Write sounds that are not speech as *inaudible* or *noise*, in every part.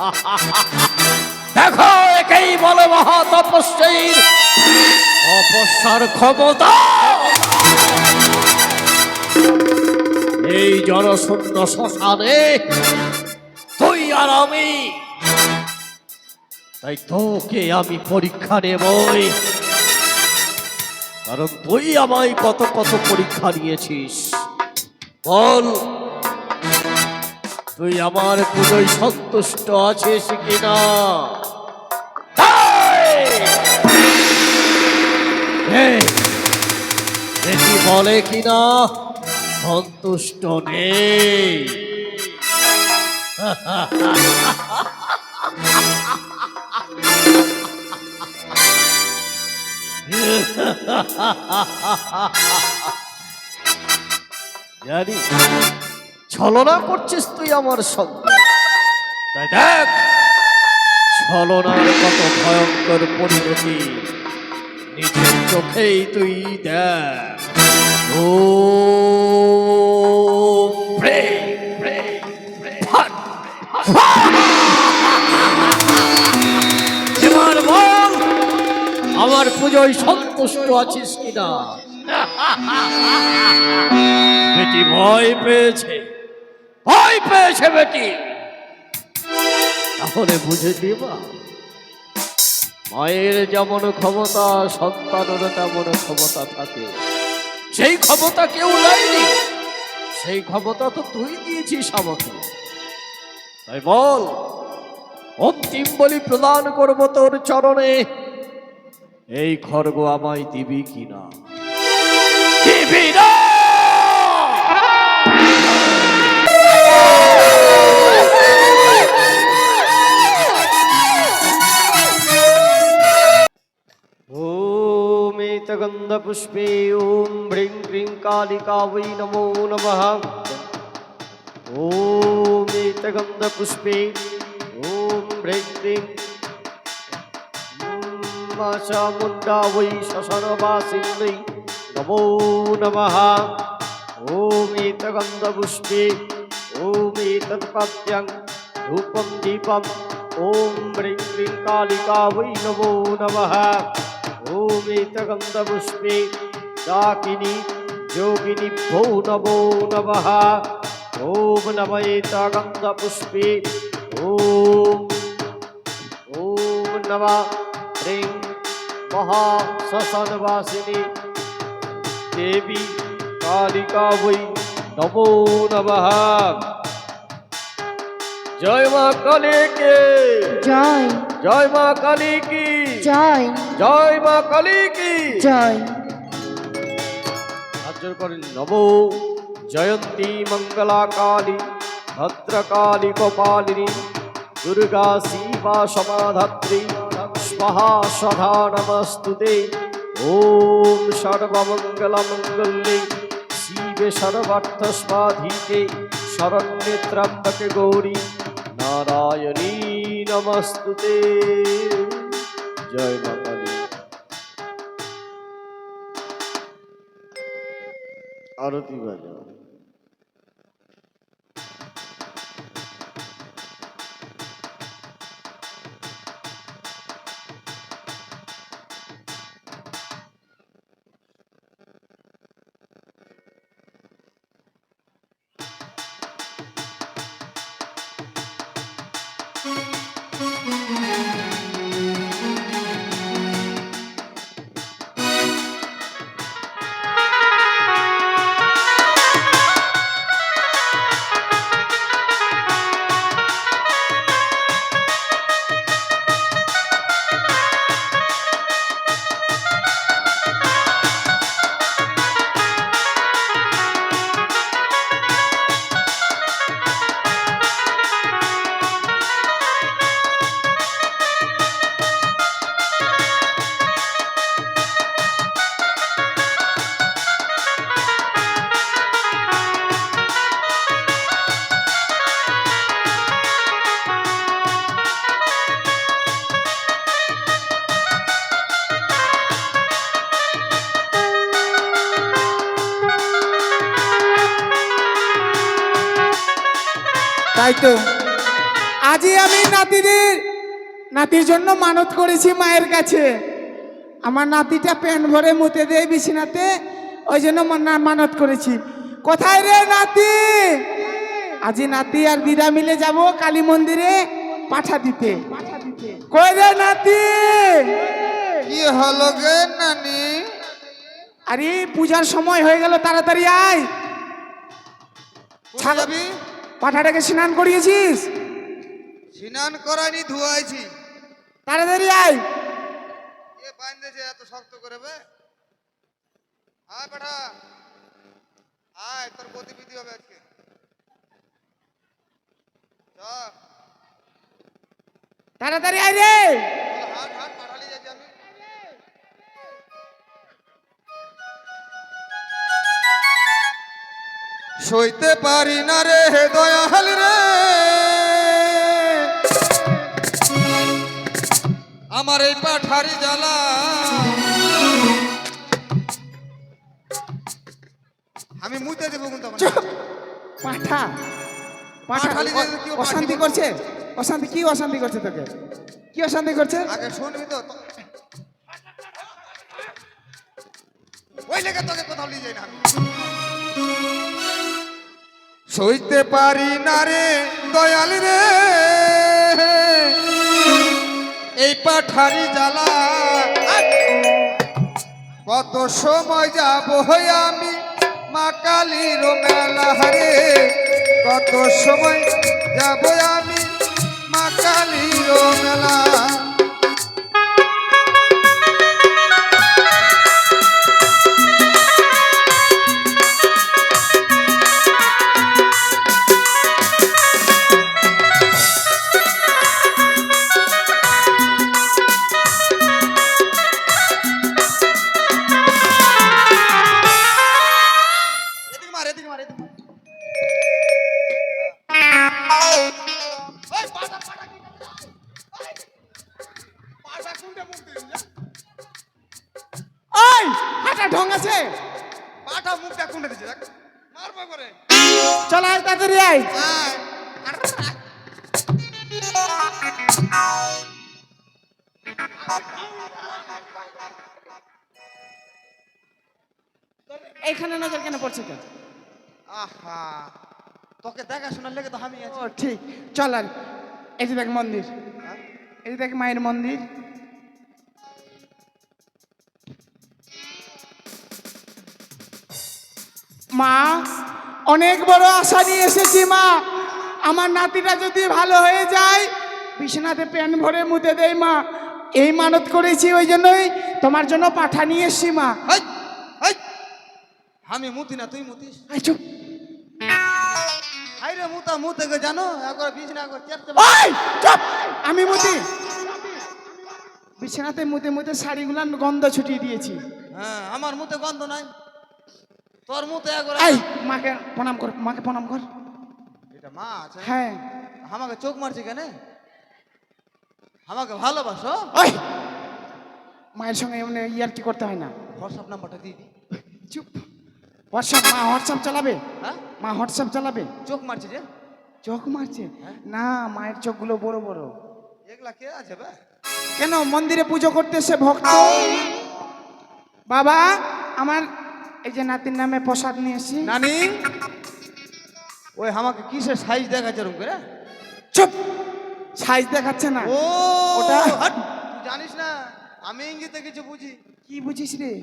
*laughs* দেখো, একেই বলে মহা তপস্বীর তপস্যার ক্ষমতা। এই জনশূন্য শ্মশানে তুই আর আমি। তাই তোকে আমি পরীক্ষা নেবই। কারণ তুই আমায় কত কত পরীক্ষা নিয়েছিস। বল। তুই আমার পুজোয় সন্তুষ্ট আছিস কিনা? এটি বলে কিনা? সন্তুষ্ট নেই। *laughs* জানি। ছলনা করছিস তুই আমার সঙ্গে। তাই দেখ, ছলনার কত ভয়ঙ্কর পরিণতি নিজের চোখেই তুই দেখ। ও আমার পুজোয় সন্তুষ্ট আছিস কিনা? বেটি ভয় পেয়েছে। ভয় পেয়েছে বেটি। তাহলে বুঝে দিবা মায়ের যেমন ক্ষমতা সন্তানের তেমন ক্ষমতা থাকে। সেই ক্ষমতা কেউ দেয়নি সেই ক্ষমতা তো তুই দিয়েছিস আমাকে। তাই বল অন্তিম বলি প্রদান করব তোর চরণে। এই খড়গ আমায় দিবি কিনা? দিবি না। ॐ एतगन्धपुष्पे ॐ ह्रीं क्रीं कालिका वै नमो नमः ॐ एतगन्धपुष्पे ॐ ह्रीं क्रीं चामुण्डा वै शशनवासिन्दै नमो नमः ॐ एतगन्धपुष्पे ॐ एतत्पद्यं धूपं दीपम् ॐ ह्रीं क्रीं कालिका वै नमो नमः भूमितगन्धपुष्पे दाकिनी योगिनी भो नमो। नमः ॐ नमयेतगन्धपुष्पे ॐ ॐ नमः। ह्रीं महाससनवासिनी। देवी कालिका वै नमो नमः। जय माँ काली की। जय। जय माँ काली की। जय। জয় মা কালী কি? জয়। হাজার করেন নব জয়ন্তী মঙ্গলা কালী ভদ্রকালী কপালিনী দুর্গা শিবা সমাধাত্রী স্বাহা নমস্তুতে। ওম সর্বমঙ্গল মঙ্গলে শিবে সর্বার্থ স্বাধীকে শরণ্যে ত্রম্বকে গৌরী নারায়ণী নমস্তুতে। জয় মা আরতি বাজাও। তাই তো। আজই আমি নাতিদের নাতির জন্য মানত করেছি মায়ের কাছে। আমার নাতিটা প্যান ভরে মুতে দেয় বিছানাতে ওই জন্য মানত করেছি। কোথায় রে নাতি? আজি নাতি আর দিদা মিলে যাব কালী মন্দিরে পাঠা দিতে। কই রে নাতি? কি হলো গে নানি? আরে পূজার সময় হয়ে গেল তাড়াতাড়ি আয়। যাবি? পাঠাটাকে স্নান করিয়েছিস? স্নান করাইনি ধুয়াইছি। তাড়াতাড়ি আয়। কে বাঁধেছে এত শক্ত করে বে? আয় বেটা আয় তোর গতিবিধি হবে আজকে। তাড়াতাড়ি আয় রে। হাট হাট পাঠালি যাচ্ছি আমি। সইতে পারি না রে দয়াল রে। আমার এই পাঠারি জ্বালা। আমি মুতে দেবো কিন্তু! পাঠা। পাঠা অশান্তি। করছে। অশান্তি কি অশান্তি করছে তোকে? কি অশান্তি করছে? আগে শুনবি তো ওই লেগে তোকে কোথাও নিয়ে যাই না। সইতে পারি না রে দয়াল রে। এই পাঠারি জ্বালা কত সময় যাব আমি মা কালীর মেলা রে কত সময় যাব আমি মা কালীর মেলা। এইখানে নজর কেন পড়ছে কেন? আহা তোকে দেখাশোনার লেগে তো আমি ও আছি ঠিক। চল আর এই যে দেখ মন্দির। হ্যাঁ? এই যে দেখ মায়ের মন্দির। মা অনেক বড় আশা নিয়ে এসেছি মা। আমার নাতিটা যদি ভালো হয়ে যায় বিছানাতে প্যান ভরে মুতে দেয় মা। এই মানত করেছি ওই জন্যই তোমার জন্য পাঠা নিয়ে এসছি মা। আমি মুতি না তুই মুতিস? আয় চুপ। হাই রে মুতা মুতে গে জানো? একবার বিছনা একবার চেপতে ওই চুপ। আমি মুতি। বিছানাতে মুতে মুতে শাড়িগুলার গন্ধ ছুটিয়ে দিয়েছি। হ্যাঁ আমার মুতে গন্ধ নাই। তোর মুতে একবার এই মাকে প্রণাম কর মাকে প্রণাম কর। এটা মা আছে? হ্যাঁ। আমাকে চোখ মারছে কেন? আমাকে ভালোবাসো? ওই। মায়ের সঙ্গে এমনি ইয়ার কি করতে হয় না। হোয়াটসঅ্যাপ নাম্বারটা দিয়ে দি। চুপ। হোয়াটসঅ্যাপ মা হোয়াটসঅ্যাপ চালাবে? হ্যাঁ? মা হোয়াটসঅ্যাপ চালাবে? চোখ মারছে যে? চোখ মারছে? হ্যাঁ? না মায়ের চোখগুলো বড় বড়। এগুলা কে আছে বে? কেন মন্দিরে পুজো করতে সে ভক্ত? বাবা আমার এই যে নাতির নামে প্রসাদ নিয়ে এসি নানি? ওই আমাকে কিসের সাইজ দেখাচ্ছে রুম করে? চুপ! সাইজ দেখাচ্ছে না। ও ওটা- জানিস না? আমি ইঙ্গিতে কিছু বুঝি? কি বুঝিস রে?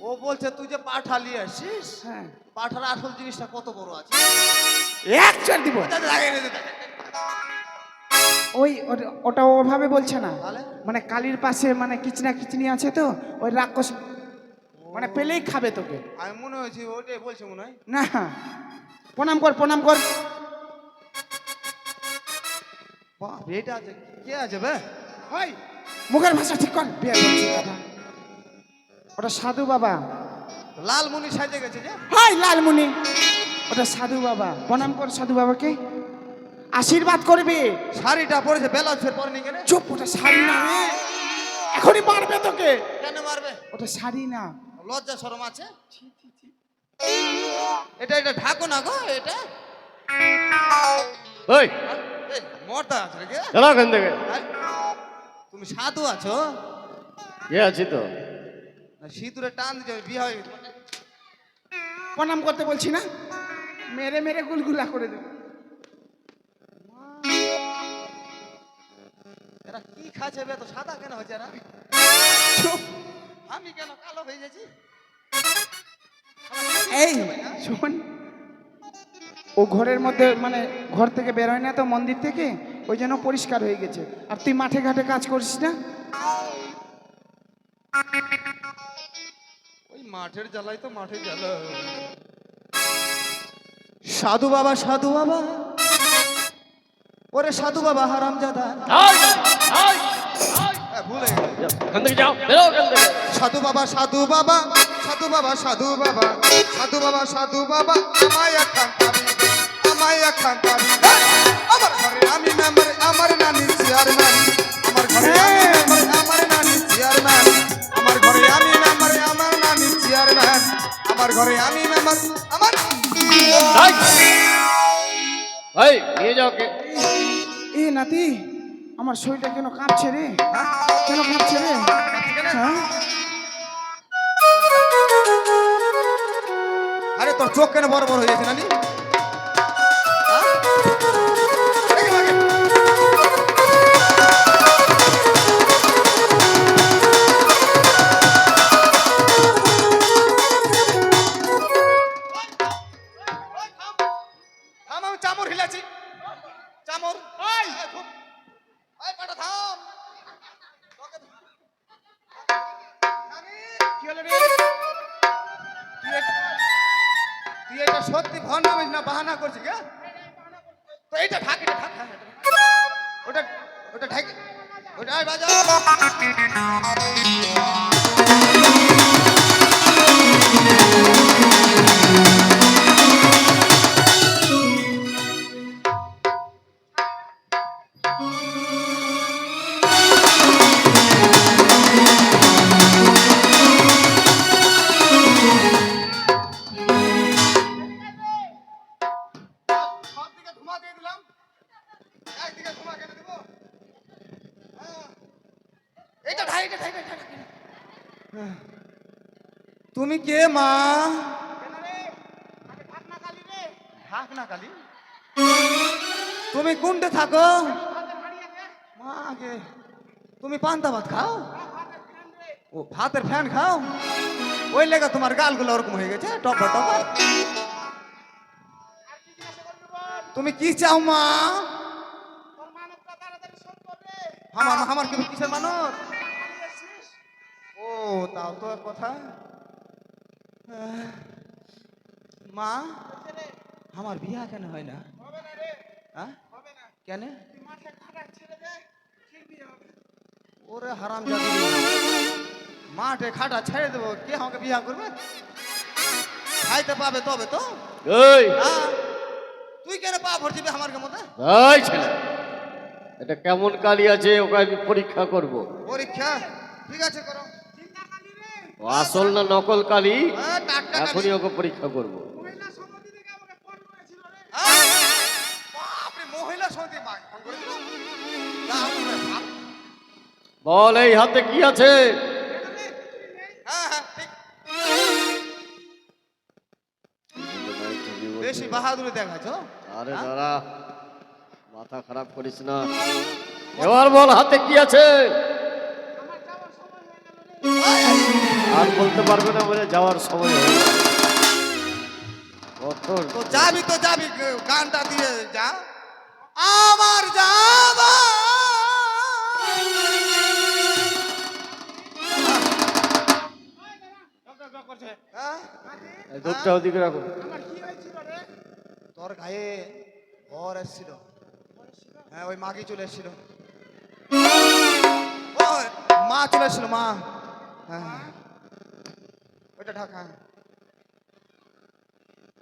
ও বলছে তুই যে পাঠালি আসিস? হ্যাঁ। পাঠার আসল জিনিসটা কত বড় আছে? এক চার দিব ওই ওটা- ওভাবে বলছে না? মানে কালির পাশে মানে কিচনা কিচনি আছে তো ওই রাক্ষস মানে পেলেই খাবে তোকে। আমি মনে হয়েছে ওটাই বলছে মনে হয়। না প্রণাম কর প্রণাম কর। বাপ, এটা আছে। কে আছে বে? ওই। মুখের ভাষা ঠিক কর। বিয়ে করছি কথা। ওটা সাধু বাবা। লাল মুনি সাজে গেছে যে? হাই লালমুনি। ওটা সাধু বাবা। প্রণাম কর সাধু বাবাকে। আশীর্বাদ করবে। শাড়িটা পরেছে বেলাউজ ফের পরেনি কেন? চুপ ওটা শাড়ি না রে। এখনই মারবে তোকে। কেন মারবে? ওটা শাড়ি না। লজ্জা শরম আছে? এটা এটা ঢাকো না গো এটা। ওই এই, মরদা আছে নাকি? চলো ওখান থেকে। তুমি সাধু আছো? আছি তো। না সিঁদুরে টান দিতে হবে, বিয়ে হয়ে। প্রণাম করতে বলছি না? মেরে মেরে গুলগুলা করে দেবে। এরা কি খাচ্ছে বে? তো সাদা কেন হয়েছে এরা। আমি কেন কালো হয়ে গেছি? এই শোন। ও ঘরের মধ্যে মানে ঘর থেকে বের হয় না তো মন্দির থেকে? ওই জন্য পরিষ্কার হয়ে গেছে। আর তুই মাঠে ঘাটে কাজ করিস না? ওই মাঠের জ্বালাই তো মাঠের জ্বালা সাধু বাবা সাধু বাবা। ওরে সাধু বাবা হারাম জাদা। ভুলে যাও, থেকে সাধু বাবা সাধু বাবা সাধু বাবা সাধু বাবা সাধু বাবা সাধু বাবা আমায় পাবি আমায় পাবি। আমার আমি মেম্বার আমার নানি চেয়ারম্যান আমার ঘরে আমি মেম্বার আমার নানি চেয়ারম্যান আমার ঘরে আমি মেম্বার আমার নানি চেয়ারম্যান আমার ঘরে আমি মেম্বার আমার। এই নিয়ে যাও কে এ নাতি আমার শরীরটা কেন কাঁপছে রে? কেন কাঁপছে রে? হ্যাঁ? আরে তোর চোখ কেন বড় বড় হয়ে গেছে নানি? এটা সত্যি ভনা বুঝ না বাহানা করছি, কে? তো এইটা ঢাক এটা ঢাক। ওটা ওটা ঢাক। ওটা আয় তুমি কে মা? তুমি কোনটে থাকো? মা তুমি পান্তা ভাত খাও? ও ভাতের ফ্যান খাও? ওই লেগে তোমার গালগুলো ওরকম হয়ে গেছে টপা টপা। তুমি কি চাও মা? আমার আমার কিন্তু কিসের মানত ও তাও তো কথা। মা আমার বিয়া কেন হয় না? হ্যাঁ? কেন? ওরে হারাম মাঠে খাটা ছেড়ে দেবো কে আমাকে বিয়া করবে? খাইতে পাবে তবে তো। এই। হ্যাঁ? তুই কেন পা ভরছিবি আমার ছেলে এটা কেমন কালি আছে ওকে আমি পরীক্ষা করব। পরীক্ষা? ঠিক আছে করো। আসল না নকল কালি এখনই ওকে পরীক্ষা করব। বল এই হাতে কি আছে? হ্যাঁ, হ্যাঁ। বেশি বাহাদুরি দেখাচ্ছ? আরে হ্যাঁ? দাঁড়া মাথা খারাপ করিস না। এবার বল হাতে কি আছে? আর বলতে পারবে না বলে যাওয়ার সময় হয়ে তো যাবি তো যাবি গানটা দিয়ে যা। আমার যাবা হ্যাঁ? ওদিকে রাখো। তোর গায়ে ভর এসছিল। হ্যাঁ ওই মাগি চলে এসছিল। মা চলে এসছিল মা। হ্যাঁ। ওইটা ঢাকা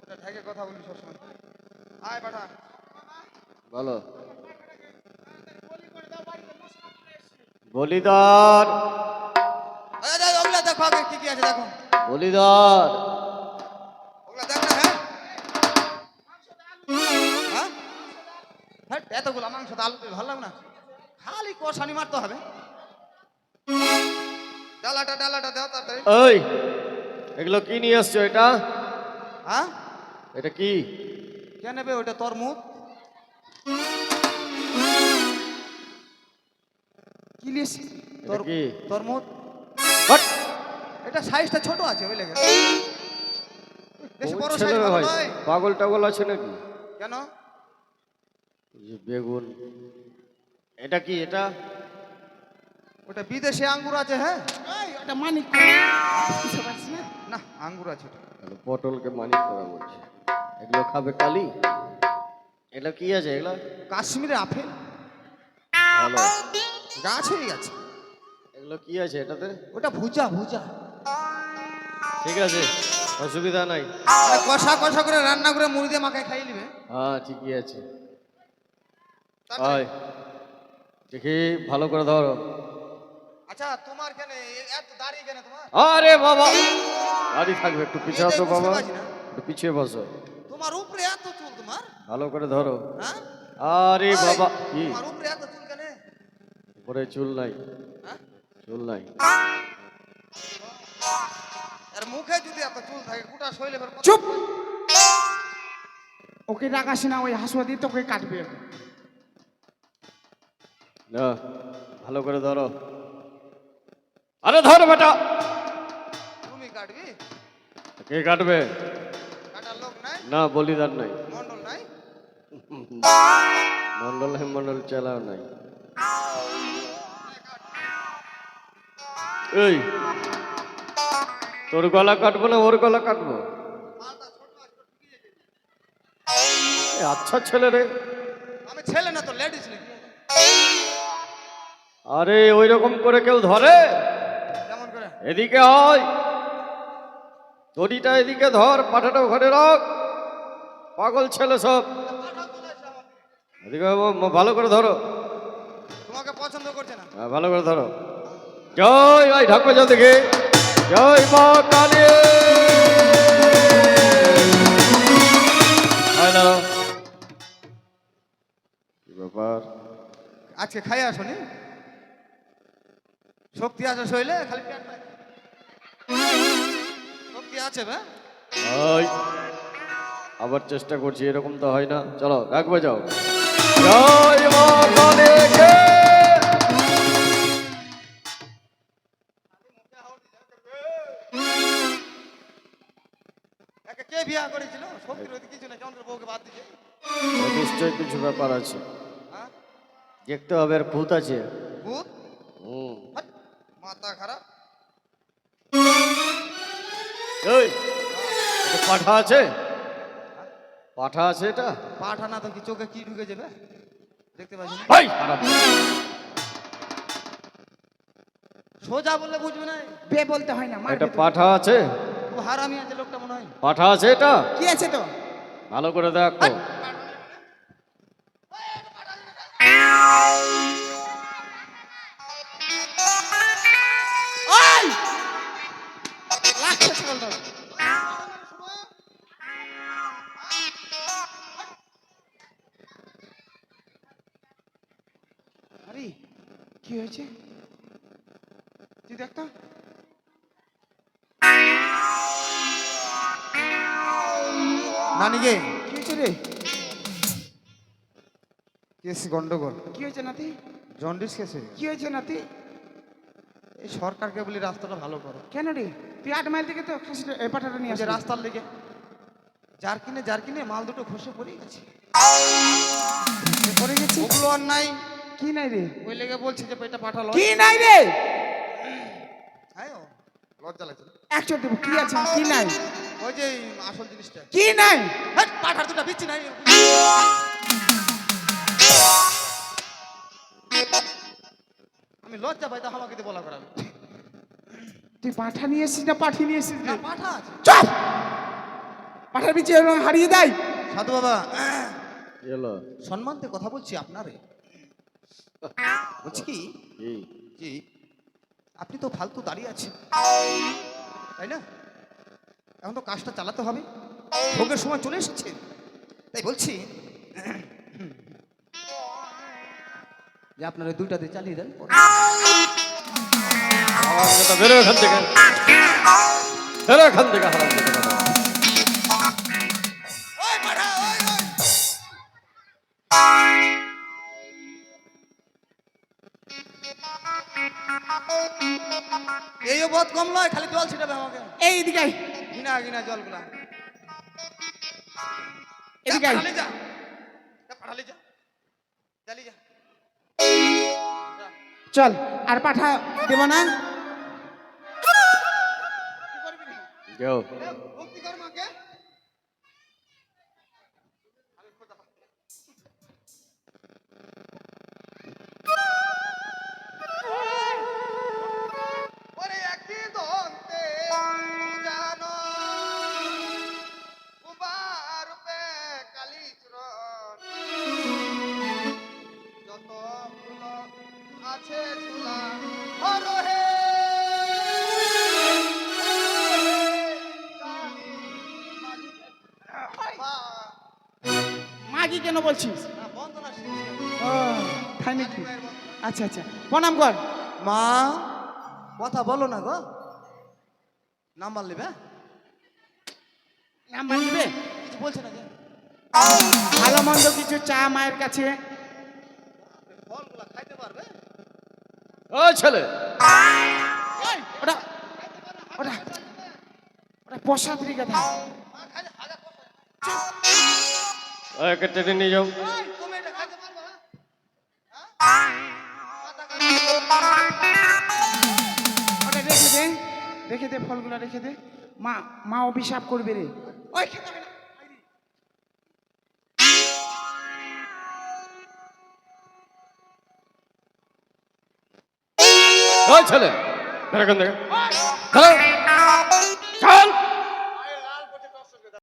ওটা ঢাকে কথা বলবি সবসময়। আয় পাঠা। বলো। বলিদার। দেখ, ওগুলা দেখো আগে কি কি আছে দেখো। বলিদার। ওগুলা দেখ না হ্যাঁ। হ্যাঁ? হ্যাঁ এত এতগুলো মাংস তো আলু ভালো লাগবে না। খালি কষানি মারতে হবে। ডালাটা ডালাটা দাও তাড়াতাড়ি। ওই এগুলো কি নিয়ে আসছো এটা? হ্যাঁ? এটা কি? কে নেবে ওটা তরমুজ কি লিয়েছি তরমুজ এটা সাইজটা ছোট আছে ওই লেগে বেশি বড় সাইজ নয়। পাগল টাগল আছে নাকি? কেন? বেগুন। এটা কি এটা? ওটা বিদেশে আঙ্গুর আছে হ্যাঁ? ওটা মানিক না? না আঙ্গুর আছে পটলকে মানিক করা বলছে এগুলো খাবে কালি? এগুলো কি আছে? এগুলো? কাশ্মীরে আপেল। ভালো। গাছেই আছে এগুলো কি আছে এটাতে? ওটা ভুজা ভুজা। ঠিক আছে অসুবিধা নাই। কষা কষা করে রান্না করে মুড়ি দিয়ে মাখায় খাইয়ে নিবে। হ্যাঁ ঠিকই আছে। দেখি ভালো করে ধরো। আচ্ছা তোমার কেন? এত দাঁড়িয়ে কেন তোমার? আরে বাবা! গাড়ি থাকবে একটু পিছিয়ে এটাই তো বাবা। একটু পিছিয়ে বসো। তোমার উপরে এত চুল তোমার? ভালো করে ধরো। হ্যাঁ? আরে বাবা! কি? তোমার উপরে এত চুল কেন? উপরে চুল নাই। হ্যাঁ? চুল নাই। আর মুখে যদি এত চুল থাকে গোটা শৈলে চুপ! ওকে রাগাস না ওই হাসুয়া দিয়ে তোকে কাটবে। না ভালো করে ধরো। আরে ধর বেটা। তুমি কাটবি? কে কাটবে? কাটার লোক নাই? না বলিদার নাই। মন্ডল নাই? মন্ডল হেমন্ডল চালাও নাই। এই তোর গলা কাটবো না ওর গলা কাটবো? আচ্ছা ছেলে রে। আমি ছেলে না তো লেডিস নাকি? আরে ওই রকম করে কেউ ধরে? এদিকে হয় দড়িটা এদিকে ধর পাঠাটা ঘরে রাখ। পাগল ছেলে সব। এদিকে ভালো করে ধরো। তোমাকে পছন্দ করছে না। হ্যাঁ, ভালো করে ধরো। জয় ভাই ঢাকবে যাও দেখে। জয় মা কালী। ব্যাপার? আজকে খাই আসনি? শক্তি আছে শৈলে খালি আছে বে? আবার চেষ্টা করছি এরকম তো হয় না। চলো রাখবে যাও জয় মা কালী কে। বিয়া করেছিল? কিছু না চন্দ্র বউকে বাদ দিছে ও কিছু ব্যাপার আছে। হ্যাঁ? দেখতে হবে আর ভূত আছে। ভূত? হুম। মাথা খারাপ। এই পাঠা আছে? পাঠা আছে এটা? পাঠা না তো কি চোখে কি ঢুকে যাবে? দেখতে পাচ্ছি সোজা বললে বুঝবে না। বে বলতে হয় না এটা পাঠা আছে? হারামি আছে লোকটা মনে হয়। পাঠা আছে এটা? কি আছে তো? ভালো করে দেখো। কি হয়েছে? তুই দেখ তো নানি গে কি হয়েছে রে? কেস গন্ডগোল। কি হয়েছে নাতি? জন্ডিস কেসে। কি হয়েছে নাতি? এই সরকারকে বলি রাস্তাটা ভালো করো। কেন রে? তুই আট মাইল থেকে তো পাঠাটা নিয়ে আসলি রাস্তার লেগে যার কিনে যার কিনে মাল দুটো খসে পড়ে গেছে। পড়ে গেছি? ওগুলো আর নাই। কি নাই রে? ওই লেগে বলছে যে এটা পাঠালো কি নাই রে? ও, লজ্জা লাগছে? একশো দেবো কি আছে? কি নাই? ওই যে আসল জিনিসটা। কি নাই? পাঠার দুটা বিচ্ছি নাই। আমি লজ্জা পাই তা আমাকে দিয়ে বলা করাবে। তুই পাঠা নিয়ে এসেছিস না পাঠি নিয়ে এসেছিস না পাঠা চপ! পাঠার বিচে হারিয়ে দেয়। সাধু বাবা এলো। সম্মান দিয়ে কথা বলছি আপনারে। বলছি কি? আপনি তো ফালতু দাঁড়িয়ে আছেন। তাই না? এখন তো কাজটা চালাতে হবে। ভোগের সময় চলে এসেছে। তাই বলছি যে আপনারা দুইটা দিয়ে চালিয়ে দেন বেরো এখান থেকে। বেরো এখান থেকে হারাম কম নয় খালি জল ছিটাবে আমাকে। এই দিকে গিনা গিনা জলগুলা। এদিকে। পাঠালি যা। পাঠালি যা। চালি যা। চল আর পাঠা দেব না। যাও ভক্তি কর মাকে। আচ্ছা আচ্ছা। প্রণাম কর? মা কথা বলো না গো। নাম্বার নেবে? নাম্বার দিবে কিছু বলছে না ভালো মন্দ কিছু চা মায়ের কাছে? ফলগুলা খাইতে পারবে ও ছেলে ওটা ওটা ওটা নিয়ে যাও। তুমি এটা খাইতে পারবে না ওটা রেখে দে রেখে দে ফলগুলো রেখে দে। মা মা অভিশাপ করবে রে। ওই খেতে হবে না। ছেলে থেকে বেরো